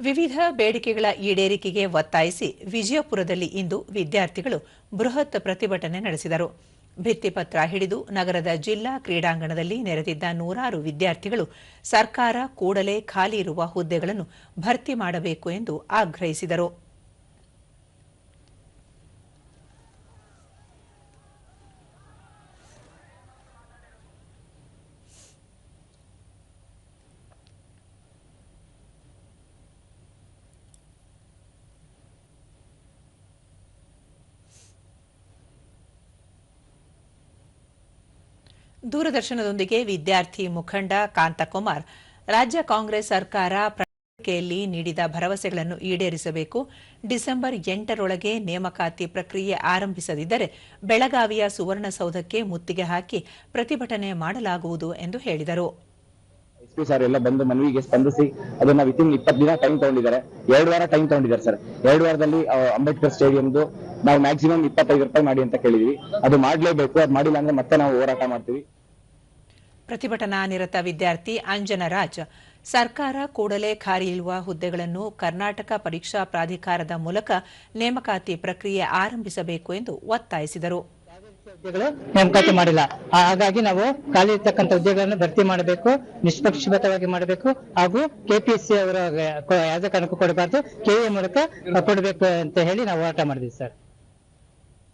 ವಿವಿಧ ಬೇಡಿಕೆಗಳ ಈಡೇರಿಕೆಗೆ ಒತ್ತಾಯಿಸಿ ವಿಜಯಪುರದಲ್ಲಿ ಇಂದು ವಿದ್ಯಾರ್ಥಿಗಳು ಬೃಹತ್ ಪ್ರತಿಭಟನೆ ನಡೆಸಿದರು. ಭಿತ್ತಿಪತ್ರ ಹಿಡಿದು ನಗರದ ಜಿಲ್ಲಾ ಕ್ರೀಡಾಂಗಣದಲ್ಲಿ ನೆರೆದಿದ್ದ ನೂರಾರು ವಿದ್ಯಾರ್ಥಿಗಳು ಸರ್ಕಾರ ಕೂಡಲೇ ಖಾಲಿ ಇರುವ ಹುದ್ದೆಗಳನ್ನು ಭರ್ತಿ ಮಾಡಬೇಕು ಎಂದು ಆಗ್ರಹಿಸಿದರು. ದೂರದರ್ಶನದೊಂದಿಗೆ ವಿದ್ಯಾರ್ಥಿ ಮುಖಂಡ ಕಾಂತಕುಮಾರ್, ರಾಜ್ಯ ಕಾಂಗ್ರೆಸ್ ಸರ್ಕಾರ ಪ್ರಣಾಳಿಕೆಯಲ್ಲಿ ನೀಡಿದ ಭರವಸೆಗಳನ್ನು ಈಡೇರಿಸಬೇಕು. ಡಿಸೆಂಬರ್ ಎಂಟರೊಳಗೆ ನೇಮಕಾತಿ ಪ್ರಕ್ರಿಯೆ ಆರಂಭಿಸದಿದ್ದರೆ ಬೆಳಗಾವಿಯ ಸುವರ್ಣಸೌಧಕ್ಕೆ ಮುತ್ತಿಗೆ ಹಾಕಿ ಪ್ರತಿಭಟನೆ ಮಾಡಲಾಗುವುದು ಎಂದು ಹೇಳಿದರು. ಎಸ್ಪಿ ಸರ್ ಎಲ್ಲ ಬಂದು ಮನವಿಗೆ ಸ್ಪಂದಿಸಿ ಅದನ್ನ ವಿತಿನ್ ಇಪ್ಪತ್ತು ದಿನ ಟೈಮ್ ತಗೊಂಡಿದ್ದಾರೆ. ಎರಡು ವಾರ ಟೈಮ್ ತಗೊಂಡಿದ್ದಾರೆ ಸರ್. ಎರಡು ವಾರದಲ್ಲಿ ಅಂಬೇಡ್ಕರ್ ಸ್ಟೇಡಿಯಂದು ನಾವು ಮ್ಯಾಕ್ಸಿಮಮ್ ಇಪ್ಪತ್ತೈದು ರೂಪಾಯಿ ಮಾಡಿ ಅಂತ ಕೇಳಿದ್ವಿ. ಅದು ಮಾಡ್ಲೇಬೇಕು, ಅದು ಮಾಡಿಲ್ಲ ಅಂದ್ರೆ ಮತ್ತೆ ನಾವು ಹೋರಾಟ ಮಾಡ್ತೀವಿ. ಪ್ರತಿಭಟನಾ ನಿರತ ವಿದ್ಯಾರ್ಥಿ ಅಂಜನರಾಜ್. ಸರ್ಕಾರ ಕೂಡಲೇ ಖಾಲಿ ಇರುವ ಹುದ್ದೆಗಳನ್ನು ಕರ್ನಾಟಕ ಪರೀಕ್ಷಾ ಪ್ರಾಧಿಕಾರದ ಮೂಲಕ ನೇಮಕಾತಿ ಪ್ರಕ್ರಿಯೆ ಆರಂಭಿಸಬೇಕು ಎಂದು ಒತ್ತಾಯಿಸಿದರು. ನೇಮಕಾತಿ ಮಾಡಿಲ್ಲ. ಹಾಗಾಗಿ ನಾವು ಖಾಲಿ ಇರ್ತಕ್ಕಂಥ ಹುದ್ದೆಗಳನ್ನು ಭರ್ತಿ ಮಾಡಬೇಕು, ನಿಷ್ಪಕ್ಷಪಾತವಾಗಿ ಮಾಡಬೇಕು ಹಾಗೂ ಕೆಪಿಎಸ್ಸಿ ಅವರ ಯಾವುದೇ ಕಾರಣಕ್ಕೂ ಕೊಡಬಾರ್ದು ಕೆಎ ಮೂಲಕ ಕೊಡಬೇಕು ಅಂತ ಹೇಳಿ ನಾವು ಹೋರಾಟ ಮಾಡಿದ್ವಿ ಸರ್.